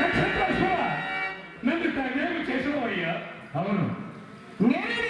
నక్షత్రేశ్వర నన్ను ఇంత అన్యాయం చేసినవయ్యా అవును. నేనే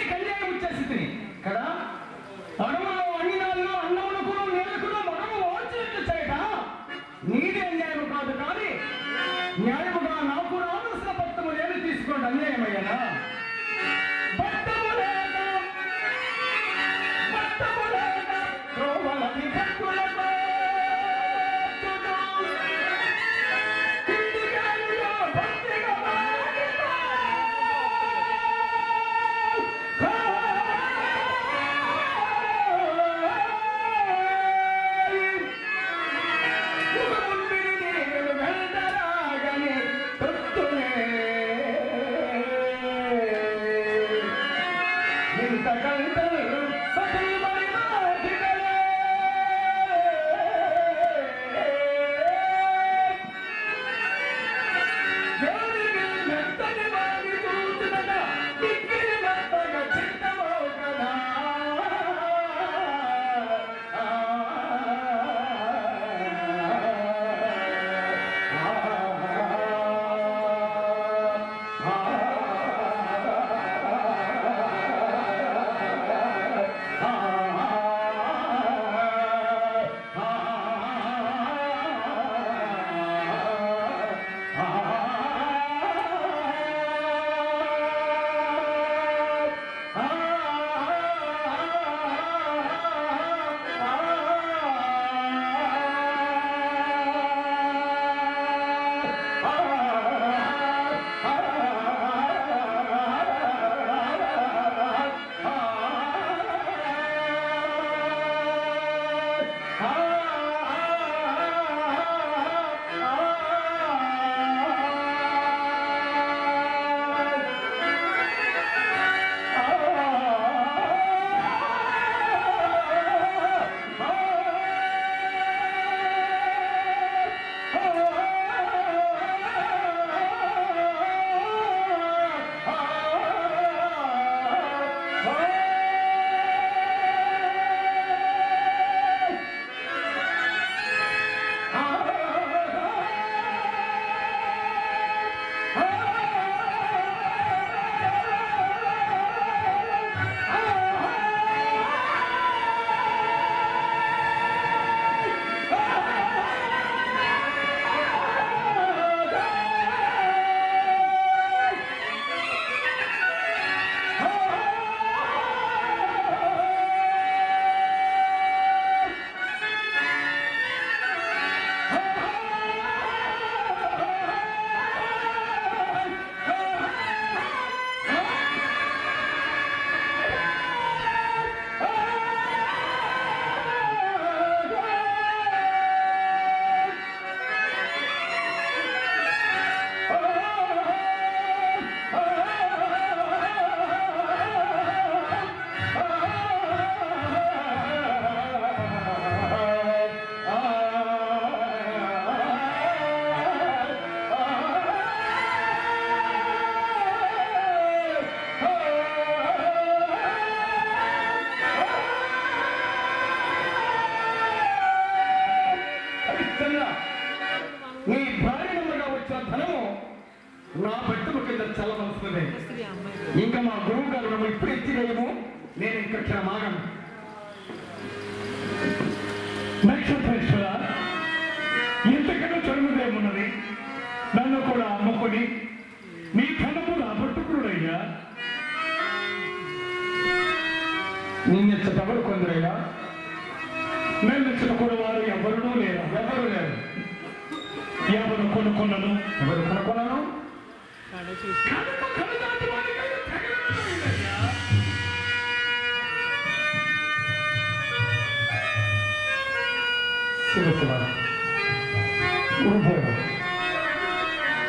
నా పెట్టుకు కింద చల్లవలసినదే ఇంకా మా గురువు గారు నన్ను ఇప్పుడు ఎత్తివేయము. నేను ఇంకా క్షణమాగను. నక్షత్రేశ్వర ఇంతకన్నా చదువుదేమున్నది నన్ను కూడా అమ్ముకొని నీ ధనము నా పట్టుకుడయ్యా నిన్నెచ్చటెవరు కొందరయ్యా? నన్ను కూడా వారు ఎవరునూ లేరు? ఎవరు లేరు? ఎవరు కొనుక్కున్నను? ఎవరు కొనుక్కున్నాను? కనుక కనుదాటి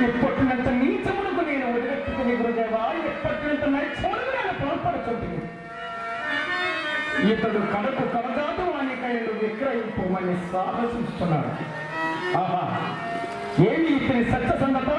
ఎప్పటినంత నీచమునకు నేను వదిలెట్టుకుని గురుదేవా ఎప్పటినంత నైత్యమునకు నేను తోడ్పడుచుంటుంది ఇతడు కడకు కడదాదు అని కళ్ళు విక్రయింపమని సాహసిస్తున్నాడు ఆహా ఏమి ఇతని సత్య సందర్భం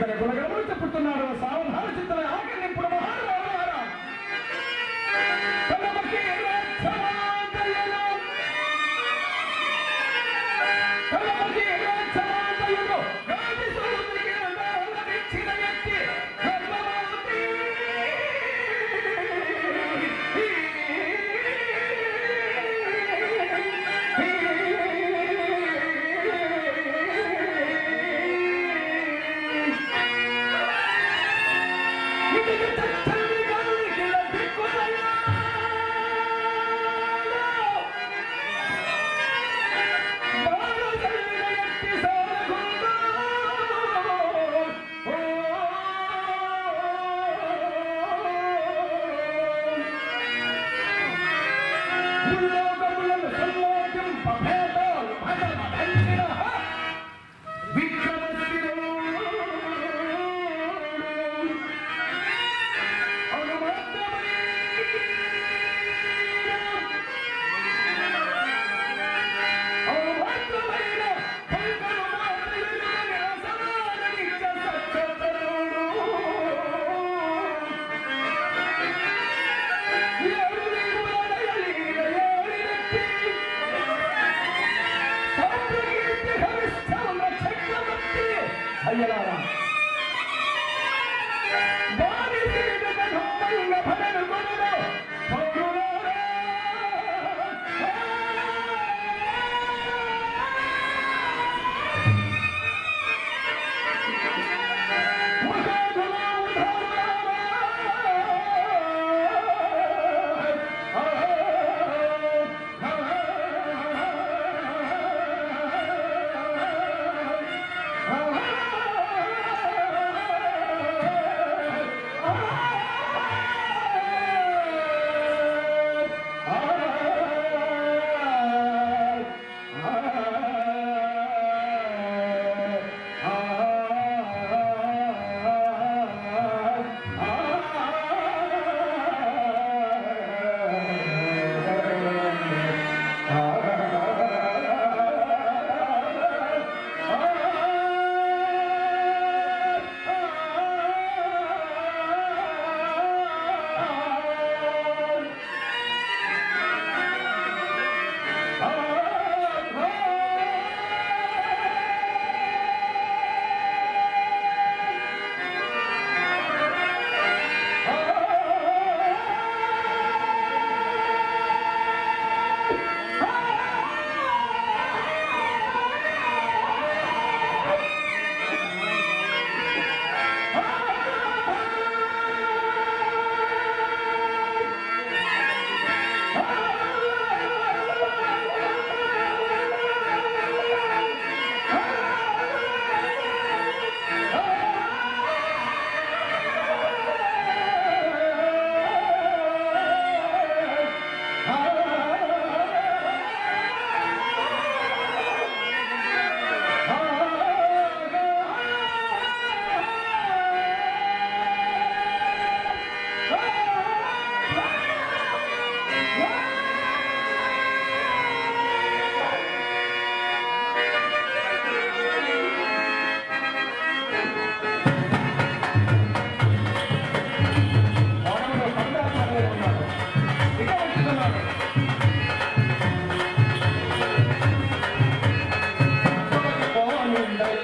ఇతని గుణగములు చెప్పుతున్నాడు సావధాన చిత్ర ఆఖరి ఇప్పుడు మహానుభావులారా. తమకి రాజ్యమాతయను, తమకి రాజ్యమాతయను, గాలి సూర్యునికి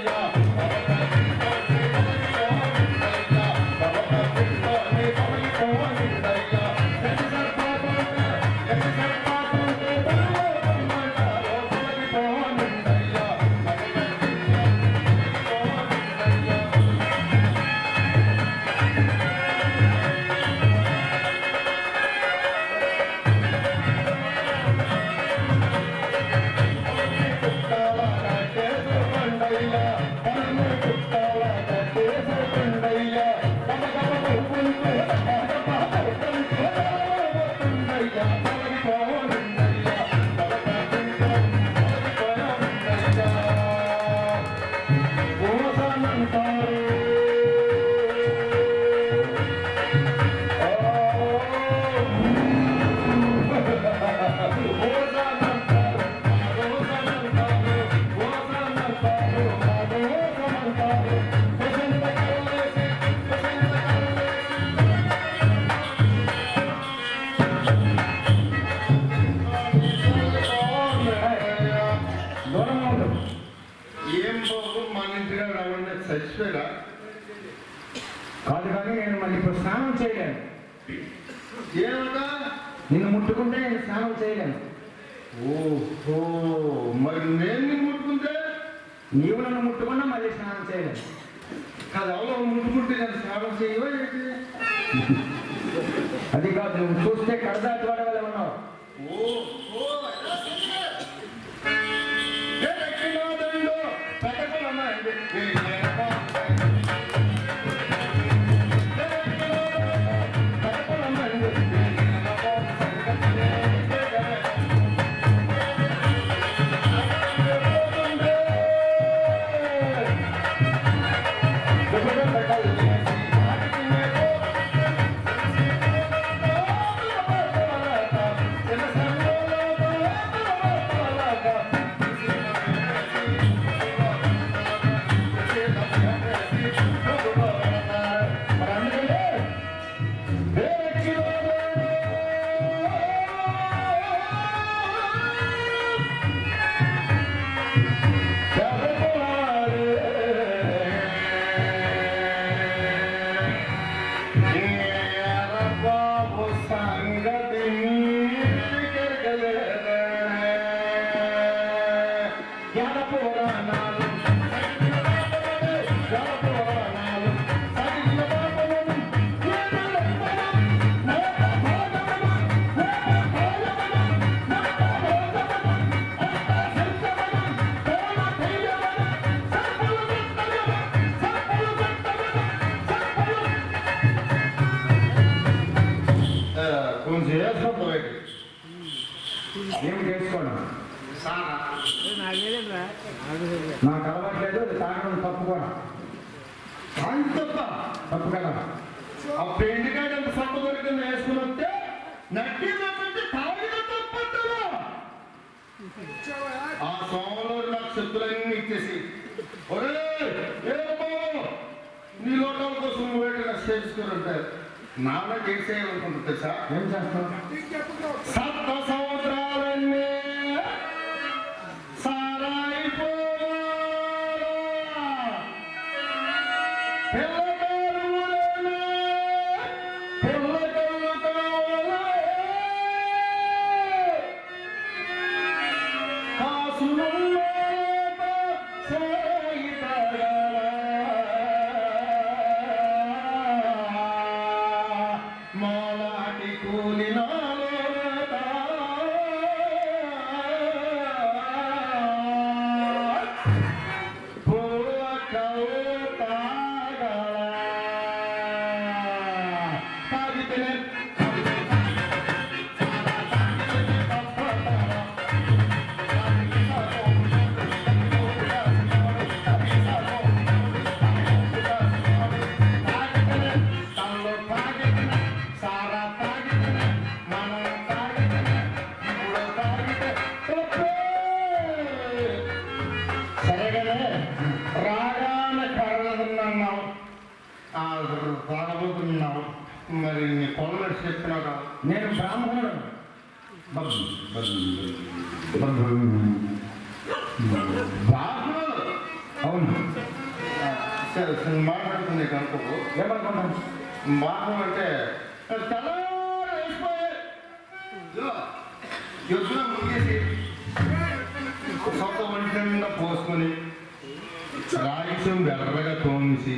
Yeah. Então... కాదు ముట్టుకుంటే నేను స్నానం చేయవా అది కాదు నువ్వు చూస్తే కడదా ద్వారా కొంచెం పోయేది ఏం చేసుకోవడం నాకు అలవాట్లేదు అది తాగడం. తప్పు కూడా తప్ప తప్పు కదా ఆ పెండికాయ అంత సొంత దొరికింది వేసుకుని వస్తే నట్టి ఆ సోమలో నాకు శక్తులన్నీ ఇచ్చేసి ఒరే ఏ నీ లోకాల కోసం నువ్వు వేటి నష్టేసుకోరంటే నాన్న చేసేయాలనుకుంటుంది తెలుసా ఏం చేస్తావు? సప్త సముద్రాలన్నీ బాహం అంటే సొంత ఒంటి నిండా పోసుకొని రాయిసం వెర్రగా తోమిసి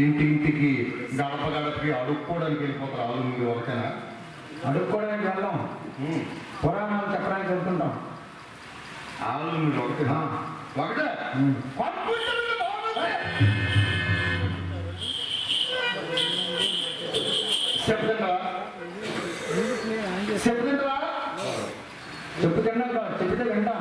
ఇంటింటికి గడప గడపకి అడుక్కోవడానికి వెళ్ళిపోతారు ఆలు మీరు ఒకటేనా? అడుక్కోవడానికి వెళ్దాం. ఉమ్. పురాణాలు చెప్పడానికి వెళ్తుంటాం. ఆలు మీరు ఒకటేనా? ఒకటే. చెప్పుకుంటావా చెప్పు చెప్తే వింటాం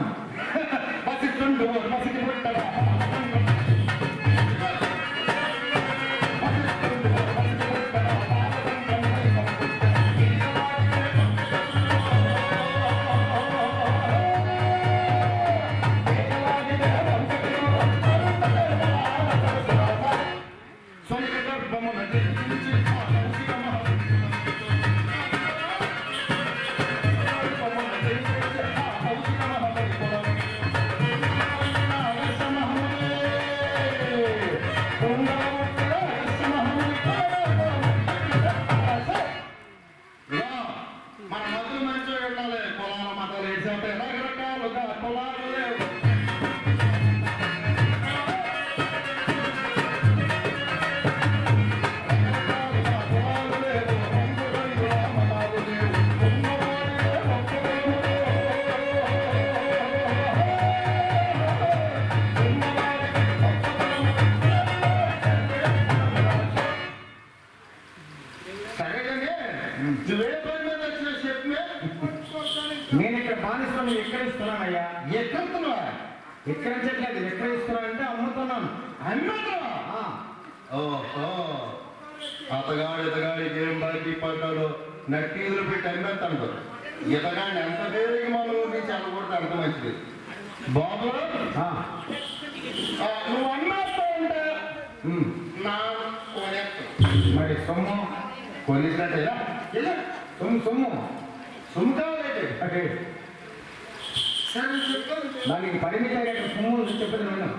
సరేగానే నువ్వే పని మీద వచ్చిన చెప్పే. నేను ఇక్కడ బానిసలను విక్రయిస్తున్నానయ్యా. ఎక్కడుతున్నావా విక్రయించట్లేదు. విక్రయిస్తున్నానంటే అమ్ముతున్నాను. అన్నదా ఆ, ఓహో. అతగాడు ఇతగాడికి ఏం బాకీ పడ్డాడు నట్టీదులు పెట్టి అమ్మేస్తాడు ఇతగాడిని ఎంత పేరుకి మనం నుంచి అనకూడదు అంత మంచిది. బాబు నువ్వు అమ్మేస్తా ఉంటే. నా మరి సొమ్ము? ಪೊಲೀಸ್ ಗಂಟೆ ಇಲ್ಲ ಇಲ್ಲ. ಸುಮ್ ಸುಮ್ಮು ಸುಮ್ಕ ರೇಟ್ ಅದೇ ನನಗೆ ಪರಿಮಿತ ರೇಟ್ ಸುಮ್ಮನೆ చెప్పదు నేను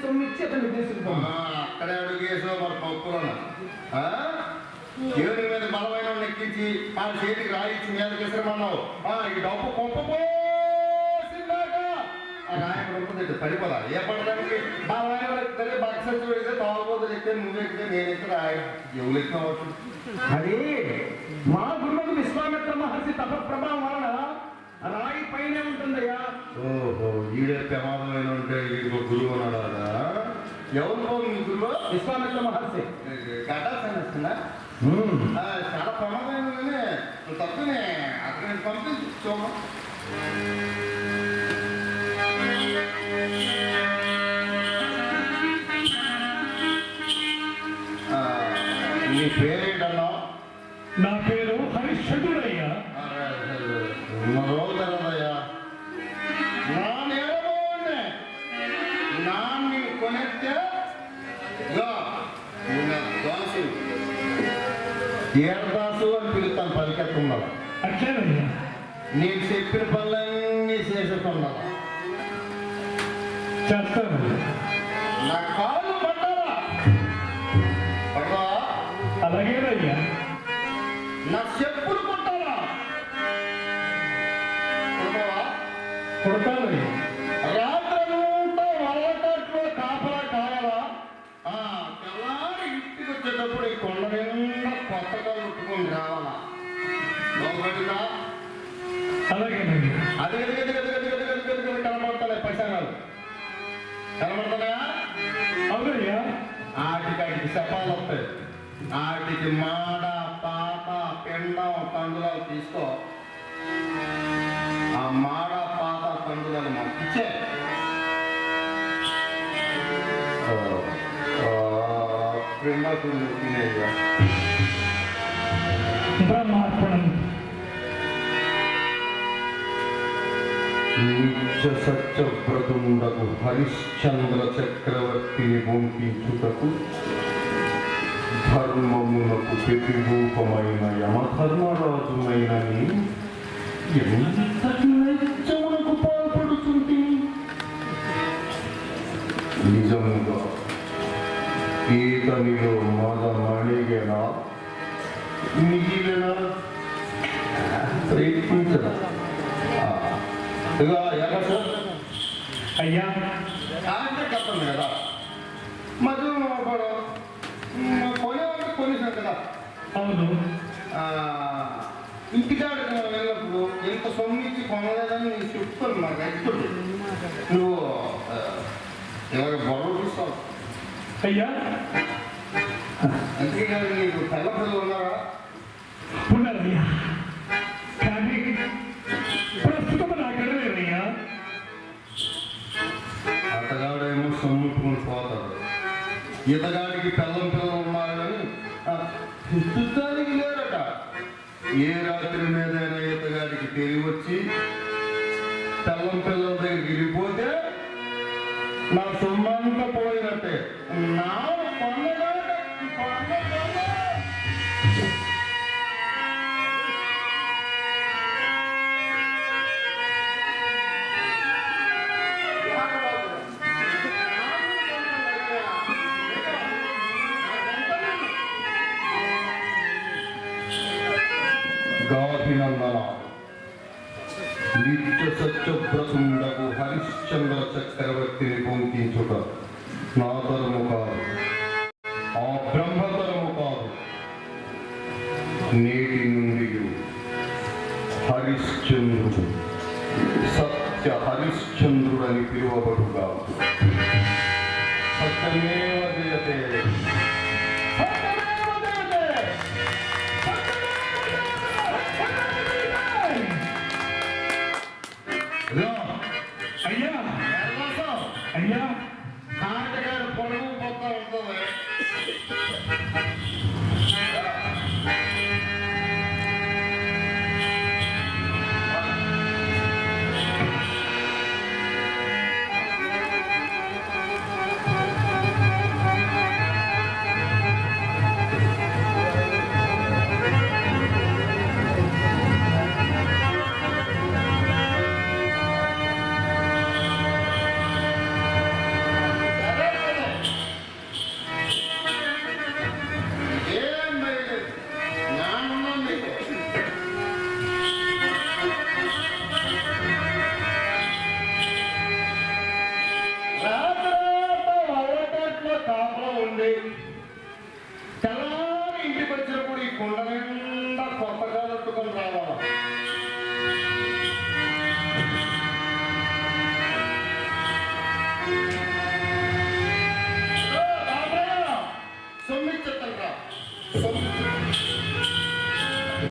అంతని సొమ్మిచ్చి అతన్ని తీసుకుపోతుంది అక్కడే అడుగేసో మరి పప్పులోన? దేవుని మీద బలమైన ఎక్కించి ఆ చేతికి రాయిచ్చి మీద విసరమన్నావు ఈ డబ్బు గొప్ప పోసిందాక ఆ రాయి ఉంటుంది పడిపోదా. ఏ పడడానికి? బలమైన వాడు ఎక్కితే బక్సెస్ పెడితే తాగుబోతులు ఎక్కితే నువ్వు ఎక్కితే నేను ఎవరు అది మా గురువుకు విశ్వామిత్ర మహర్షి తప ప్రభావం వలన రాయి పైనే ఉంటుందయ్యా. ఓహో ఈడే ప్రమాదమైన ఉంటే ఈడు గురువు అన్నాడు ఎవరు గురువు? విశ్వామిత్ర మహర్షి. చాలా ప్రమాదమైనది తప్పునే అక్కడ పంపించి చూడ ఏడదాసు అని పిలుస్తాను పలికెత్తుండాల అట్లేనయ్యా నేను చెప్పిన పనులన్నీ చేసేస్తుండాల చేస్తానయ్యా నా కాళ్ళు కనబడుతున్నాయి పైసనాలు కనబడుతున్నాయా అవునయ్యా ఆటికాటికి శపాలు వస్తాయి ఆటికి మాడ పాట పెండం కండులాలు తీసుకో ఆ మాడ పాట కండులను మనకి నిత్య సత్యవ్రతుండకు హరిశ్చంద్ర చక్రవర్తిని బొంకించుటకు ధర్మమునకు ప్రతిరూపమైన యమధర్మరాజునైన నేను ఎంతటి నైత్యమునకు పాల్పడుతుంది నిజముగా ఈతనిలో మదమణిగెన మిగిలిన ప్రయత్నించడం అయ్యా. అంటే కట్టండి కదా. మధ్య కొనే కొనేసాం కదా. అవును. మనం వెళ్ళినప్పుడు ఎంత సొమ్మిచ్చి కొనలేదని నేను చెప్తాను నాకు ఎత్తుంది నువ్వు ఇలాగ బొర్ర చూస్తావు. అయ్యా. అంతేకాదు నీకు తెల్ల పిల్లలు ఉన్నారా? ఉన్నారయ్యా. ఇతగాడికి పిల్లం పిల్లలు ఉన్నారని ఆ, లేదట. ఏ రాత్రి మీదైనా ఇతగాడికి తెలివి వచ్చి పిల్లం పిల్లల దగ్గరికి వెళ్ళిపోతే నా సొమ్మంతా పోయినట్టే. నా పండగ నేటి హరిశ్చంద్రుడు. సత్య హరిశ్చంద్రుడని పిలువబడుగా సత్యమే